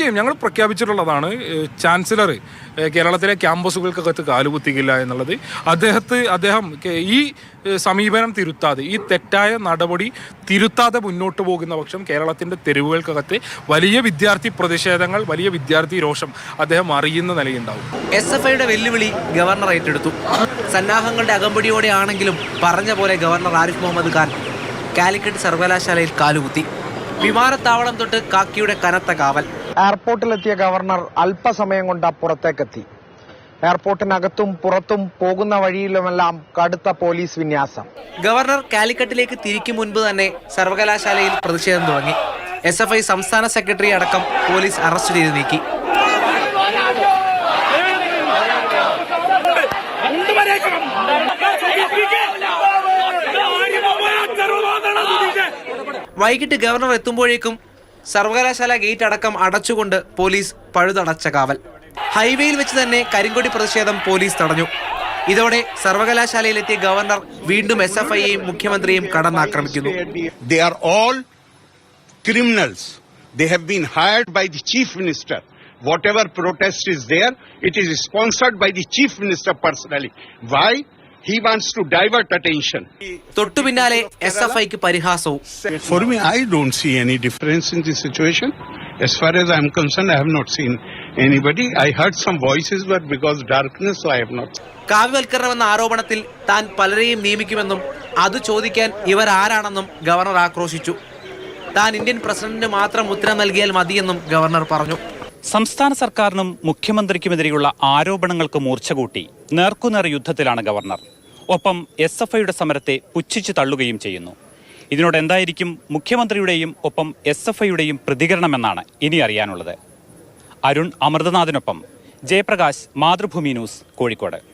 തീർച്ചയായും ഞങ്ങൾ പ്രഖ്യാപിച്ചിട്ടുള്ളതാണ് ചാൻസലർ കേരളത്തിലെ ക്യാമ്പസുകൾക്കകത്ത് കാലുകുത്തിക്കില്ല എന്നുള്ളത്. അദ്ദേഹത്തെ അദ്ദേഹം ഈ സമീപനം തിരുത്താതെ ഈ തെറ്റായ നടപടി തിരുത്താതെ മുന്നോട്ട് പോകുന്ന പക്ഷം കേരളത്തിന്റെ തെരുവുകൾക്കകത്ത് വലിയ വിദ്യാർത്ഥി പ്രതിഷേധങ്ങൾ വലിയ വിദ്യാർത്ഥി രോഷം അദ്ദേഹം അറിയുന്ന നിലയുണ്ടാവും. എസ് എഫ് ഐയുടെ വെല്ലുവിളി ഗവർണർ ഏറ്റെടുത്തു. സന്നാഹങ്ങളുടെ അകമ്പടിയോടെ ആണെങ്കിലും പറഞ്ഞ പോലെ ഗവർണർ ആരിഫ് മുഹമ്മദ് ഖാൻ കാലിക്കറ്റ് സർവകലാശാലയിൽ കാലുകുത്തി. വിമാനത്താവളം തൊട്ട് കാക്കിയുടെ കനത്ത കാവൽ. എയർപോർട്ടിലെത്തിയ ഗവർണർ അല്പസമയം കൊണ്ട് പുറത്തേക്കെത്തി. എയർപോർട്ടിനകത്തും പുറത്തും പോകുന്ന വഴിയിലുമെല്ലാം കടുത്ത പോലീസ് വിന്യാസം. ഗവർണർ കാലിക്കറ്റിലേക്ക് തിരിക്കും മുൻപ് തന്നെ സർവകലാശാലയിൽ പ്രതിഷേധം തുടങ്ങി. എസ് എഫ് ഐ സംസ്ഥാന സെക്രട്ടറി അടക്കം പോലീസ് അറസ്റ്റ് ചെയ്ത് നീക്കി. വൈകിട്ട് ഗവർണർ എത്തുമ്പോഴേക്കും സർവകലാശാല ഗേറ്റ് അടക്കം അടച്ചുകൊണ്ട് പോലീസ് പഴുതടച്ച കാവൽ. ഹൈവേയിൽ വെച്ച് തന്നെ കരിങ്കൊടി പ്രതിഷേധം പോലീസ് തടഞ്ഞു. ഇതോടെ സർവകലാശാലയിലെത്തിയ ഗവർണർ വീണ്ടും എസ് എഫ് ഐയെയും മുഖ്യമന്ത്രിയും കടന്നാക്രമിക്കുന്നു whatever protest is there it is sponsored by the chief minister personally. Why? He wants to divert attention. തൊട്ടു പിന്നാലെ എസ് എഫ് ഐക്ക് പരിഹാസവും For me, I don't see any difference in the situation. As far as I'm concerned, I have not seen anybody. I heard some voices, but because darkness, so I have not. കാവ്യവൽക്കരണമെന്ന ആരോപണത്തിൽ താൻ പലരെയും നിയമിക്കുമെന്നും അത് ചോദിക്കാൻ ഇവർ ആരാണെന്നും governor ആക്രോശിച്ചു താൻ Indian പ്രസിഡന്റിന് മാത്രം ഉത്തരം നൽകിയാൽ മതിയെന്നും ഗവർണർ പറഞ്ഞു സംസ്ഥാന സർക്കാരിനും മുഖ്യമന്ത്രിക്കുമെതിരെയുള്ള ആരോപണങ്ങൾക്ക് മൂർച്ച കൂട്ടി നേർക്കുനേർ യുദ്ധത്തിലാണ് ഗവർണർ. ഒപ്പം എസ് എഫ് ഐയുടെ സമരത്തെ പുച്ഛിച്ചു തള്ളുകയും ചെയ്യുന്നു. ഇതിനോട് എന്തായിരിക്കും മുഖ്യമന്ത്രിയുടെയും ഒപ്പം എസ് എഫ് ഐയുടെയും പ്രതികരണമെന്നാണ് ഇനി അറിയാനുള്ളത്. അരുൺ അമൃതനാഥിനൊപ്പം ജയപ്രകാശ് മാതൃഭൂമി ന്യൂസ് കോഴിക്കോട്.